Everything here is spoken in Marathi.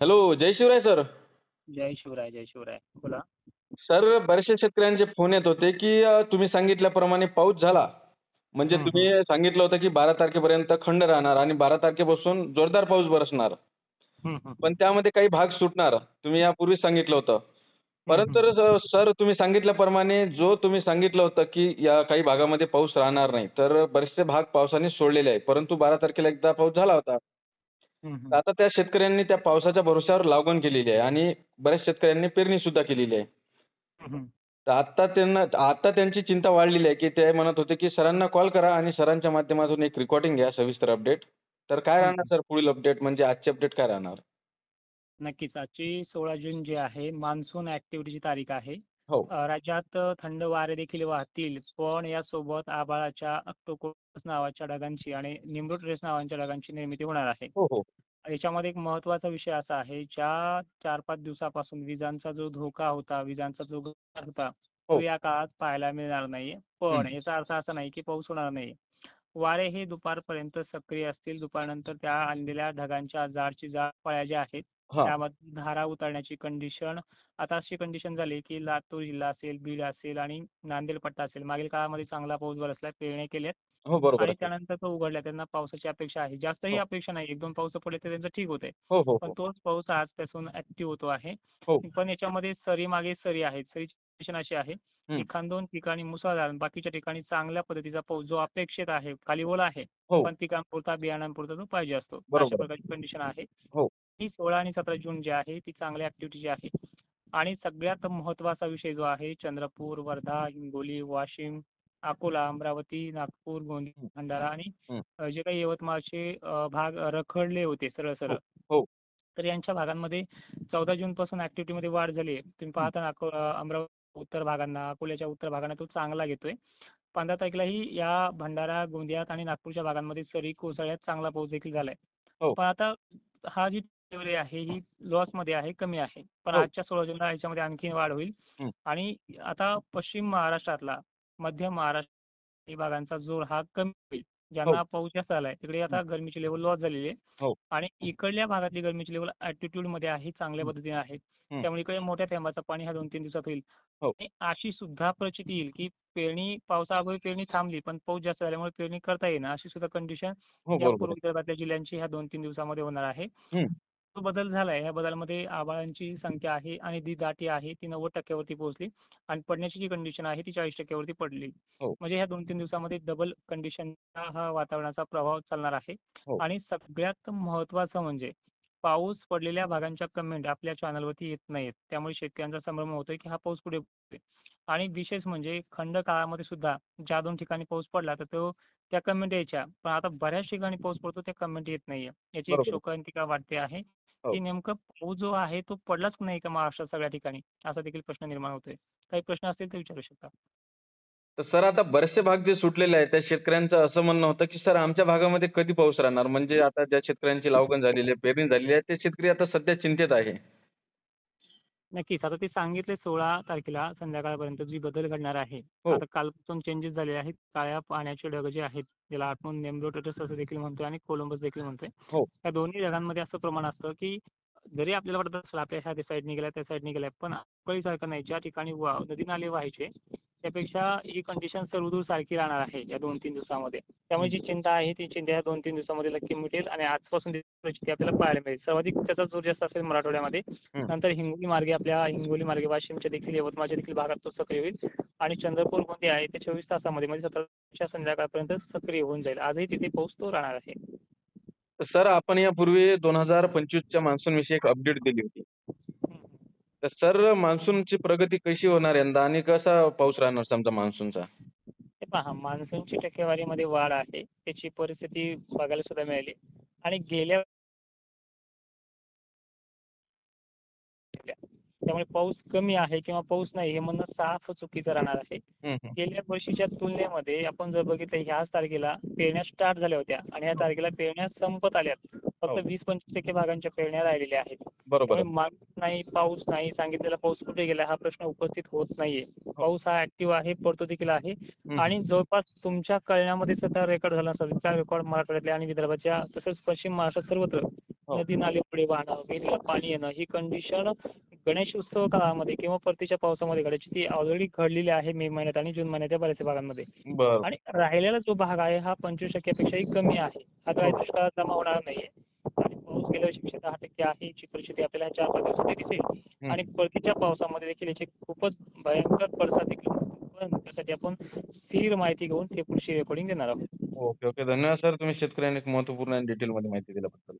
हॅलो जय शिवराय सर जय शिवराय जय शिवराय. बोला. सर बऱ्याचशा शेतकऱ्यांचे फोन येत होते की अ, तुम्ही सांगितल्याप्रमाणे पाऊस झाला. म्हणजे तुम्ही सांगितलं होतं की बारा तारखेपर्यंत खंड राहणार आणि बारा तारखेपासून जोरदार पाऊस बरसणार. पण त्यामध्ये काही भाग सुटणार तुम्ही यापूर्वी सांगितलं होतं. परंतु स- सर तुम्ही सांगितल्याप्रमाणे जो तुम्ही सांगितलं होतं की या काही भागामध्ये पाऊस राहणार नाही तर बरेचसे भाग पावसाने सोडलेले आहे परंतु बारा तारखेला एकदा पाऊस झाला होता. आता त्या शेतकऱ्यांनी त्या पावसाच्या भरोश्यावर लागवण केलेली आहे आणि बऱ्याच शेतकऱ्यांनी पेरणी सुद्धा केलेली आहे. तर आता त्यांना आता त्यांची चिंता वाढलेली आहे की ते म्हणत होते की सरांना कॉल करा आणि सरांच्या माध्यमातून एक रेकॉर्डिंग घ्या सविस्तर अपडेट तर काय. राहणार सर पुढील अपडेट म्हणजे आजची अपडेट काय राहणार? नक्कीच. आजची सोळा जून जी आहे मान्सून ऍक्टिव्हिटीची तारीख आहे. हो. राज्यात थंड वारे देखील वाहतील पण यासोबत आभाळाच्या ऑक्टोकोस नावाच्या ढगांची आणि निमरूट रेस नावाच्या ढगांची निर्मिती होणार आहे. हो हो. याच्यामध्ये एक महत्त्वाचा विषय असा आहे ज्या चार पाच दिवसापासून विजांचा जो धोका होता विजांचा जो होता तो हो. या काळात पाहायला मिळणार नाही पण हं. याचा अर्थ असा नाही की पाऊस होणार नाही वारे हे दुपारपर्यंत सक्रिय असतील. दुपारनंतर त्या आणलेल्या ढगांच्या जाडची जाड पळ्या ज्या आहेत हा. त्यामध्ये धारा उतरण्याची कंडिशन आता अशी कंडिशन झाली की लातूर जिल्हा असेल बीड असेल आणि नांदेड पट्टा असेल. मागील काळामध्ये चांगला पाऊस बरसला पेरण्या केल्यात हो बरोबर आणि आहे त्यानंतर तो उघडला त्यांना पावसाची अपेक्षा आहे. जास्तही हो. अपेक्षा नाही. एक दोन पाऊस पडले तर त्यांचं ठीक होते हो हो पण हो. तोच पाऊस आजपासून ऍक्टिव्ह होतो आहे. हो. पण याच्यामध्ये सरी मागे सरी आहेत. सरीची कंडिशन अशी आहे. एखाद दोन ठिकाणी मुसळधार बाकीच्या ठिकाणी चांगल्या पद्धतीचा पाऊस जो अपेक्षित आहे खाली ओला आहे हो. पण पिकांपुरता बियाणांपुरता तो पाहिजे असतो. अशा. प्रकारची कंडिशन आहे. हो. ही सोळा आणि सतरा जून जी आहे ती चांगल्या ऍक्टिव्हिटी जी आहे. आणि सगळ्यात महत्त्वाचा विषय जो आहे चंद्रपूर वर्धा हिंगोली वाशिम अकोला अमरावती नागपूर गोंदिया भंडारा आणि हं. अ, जे काही यवतमाळचे अ, भाग रखडले होते सरळ सरळ हो. तर यांच्या भागांमध्ये चौदा जून पासून ऍक्टिव्हिटीमध्ये वाढ झाली आहे. तुम्ही पाहता ना अको- अ, अमरावती उत्तर भागांना अकोल्याच्या उत्तर भागांना तो चांगला घेतोय पंधरा तारखेलाही या भंडारा गोंदियात आणि नागपूरच्या भागांमध्ये सरी कोसळ्यात चांगला पाऊस देखील झालाय हो. पण आता हा जी डिलिव्हरी आहे ही लॉसमध्ये आहे कमी आहे पण हो. आजच्या सोळा जूनला याच्यामध्ये आणखी वाढ होईल हं. आणि आता पश्चिम महाराष्ट्रातला मध्य महाराष्ट्र भागांचा जोर हा कमी होईल ज्यांना पाऊस जास्त आलाय तिकडे आता गरमीची लेवल लॉस झालेली हो. आहे आणि इकडल्या भागातली गरमीची लेवल ऍटिट्यूडमध्ये आहे चांगल्या हं. पद्धतीने आहे हं. त्यामुळे इकडे मोठ्या थेंबाचं पाणी ह्या दोन तीन दिवसात होईल हो. आणि अशी सुद्धा परिस्थिती येईल की पेरणी पावसाअभावी पेरणी थांबली पण पाऊस जास्त झाल्यामुळे पेरणी करता येईना अशी सुद्धा कंडिशन हो या पूर्व. विदर्भातल्या जिल्ह्यांची ह्या दोन तीन दिवसामध्ये होणार आहे हं. जो बदल झालाय या बदलामध्ये आभाळांची संख्या आहे आणि जी दाटी आहे ती नव्वद टक्क्यावरती पोहोचली आणि पडण्याची जी कंडिशन आहे ती चाळीस टक्क्यावरती पडली हो. म्हणजे ह्या दोन तीन दिवसामध्ये डबल कंडिशनचा हा वातावरणाचा प्रभाव चालणार आहे हो. आणि सगळ्यात महत्त्वाचं म्हणजे पाऊस पडलेल्या भागांच्या कमेंट आपल्या चॅनलवरती येत नाहीत त्यामुळे शेतकऱ्यांचा संभ्रम होतोय की हा पाऊस पडतोय आणि विशेष म्हणजे खंड काळामध्ये सुद्धा ज्या दोन ठिकाणी पाऊस पडला तर तो त्या कमेंट यायच्या पण आता बऱ्याच ठिकाणी पाऊस पडतो त्या कमेंट येत नाहीये याची एक बरोबर. शोकांतिका वाटते आहे. की नेमकं पाऊस जो आहे तो पडलाच नाही का महाराष्ट्रात सगळ्या ठिकाणी? असा देखील प्रश्न निर्माण होतोय. काही प्रश्न असतील तर विचारू शकता. तर सर आता बरेचसे भाग जे सुटलेले आहेत त्या शेतकऱ्यांचं असं म्हणणं होतं की सर आमच्या भागामध्ये कधी पाऊस राहणार? म्हणजे आता ज्या शेतकऱ्यांची लागवण झालेली आहे पेरणी झालेली आहे ते शेतकरी आता सध्या चिंतेत आहे. नक्कीच. आता ते सांगितले सोळा तारखेला संध्याकाळपर्यंत जी बदल घडणार आहे. हो. आता कालपासून चेंजेस झालेले आहेत. काळ्या पाण्याचे ढग जे आहेत ज्याला आपण नेमरोटेटस असं देखील म्हणतोय आणि कोलंबस देखील म्हणतोय हो. या दोन्ही ढगांमध्ये असं प्रमाण असतं की जरी आपल्याला वाटत असेल आपल्या ह्या साईडने गेल्या त्या साईडने गेल्या पण सारखं नाही. ज्या ठिकाणी वा नदी नाले व्हायचे त्यापेक्षा ही कंडिशन सर्वदूर सारखी राहणार आहे या दोन तीन दिवसामध्ये. त्यामुळे जी चिंता आहे ती चिंता या दोन तीन दिवसामध्ये नक्की मिटेल आणि आजपासून परिस्थिती आपल्याला पाहायला मिळेल. सर्वाधिक त्याचा जोर जास्त असेल मराठवाड्यामध्ये. नंतर हिंगोली मार्गे आपल्या हिंगोली मार्गे वाशिमच्या देखील यवतमाळच्या देखील भागात तो सक्रिय होईल. आणि चंद्रपूरमध्ये आहे ते चोवीस तासामध्ये म्हणजे सतराच्या संध्याकाळपर्यंत सक्रिय होऊन जाईल. आजही तिथे पाऊस तो राहणार आहे. सर आपण यापूर्वी दोन हजार पंचवीसच्या मान्सून विषयी एक अपडेट दिली होती. तर सर मान्सूनची प्रगती कशी होणार यंदा? आणि कसा पाऊस राहणार समजा मान्सूनचा? हे पहा मान्सूनची टक्केवारीमध्ये वाढ आहे. त्याची परिस्थिती बघायला सुद्धा मिळाली. आणि गेल्या त्यामुळे पाऊस कमी आहे किंवा पाऊस नाही हे म्हणणं साफ चुकीचं राहणार आहे. गेल्या वर्षीच्या तुलनेमध्ये आपण जर बघितलं ह्याच तारखेला पेरण्या स्टार्ट झाल्या होत्या. आणि ह्या तारखेला पेरण्या संपत आल्यात. फक्त वीस पंचवीस टक्के भागांच्या पेरण्या राहिलेल्या आहेत. बरोबर माणूस नाही पाऊस नाही सांगितलेला पाऊस कुठे गेला हा प्रश्न उपस्थित होत नाहीये. पाऊस हा ऍक्टिव्ह आहे पडतो देखील आहे. हं. आणि जवळपास तुमच्या कळण्यामध्ये सुद्धा रेकॉर्ड झाला असेल त्या रेकॉर्ड मराठवाड्यातल्या आणि विदर्भाच्या तसंच पश्चिम महाराष्ट्रात सर्वत्र हो. नदी नाले पुढे वाहणं विहिरीला पाणी येणं ही कंडिशन गणेश उत्सव काळामध्ये किंवा परतीच्या पावसामध्ये घडायची ती ऑलरेडी घडलेली आहे मे महिन्यात आणि जून महिन्याच्या बऱ्याचशा भागांमध्ये. आणि राहिलेला जो भाग आहे हा पंचवीस टक्क्यापेक्षाही कमी आहे. हा काही दुष्काळात जमा होणार नाहीये. गेल्या वर्षीपेक्षा दहा टक्के आहे. याची परिस्थिती आपल्याला ह्या चार पाच दिवसात दिसेल. आणि परतीच्या पावसामध्ये देखील याची खूपच भयंकर पडसाद देखील. पण त्यासाठी आपण स्थिर माहिती घेऊन ते पुढची रेकॉर्डिंग देणार आहोत. Okay okay. धन्यवाद सर. तुम्ही शेतकऱ्यांना एक महत्त्वपूर्ण आणि डिटेलमध्ये माहिती दिल्याबद्दल.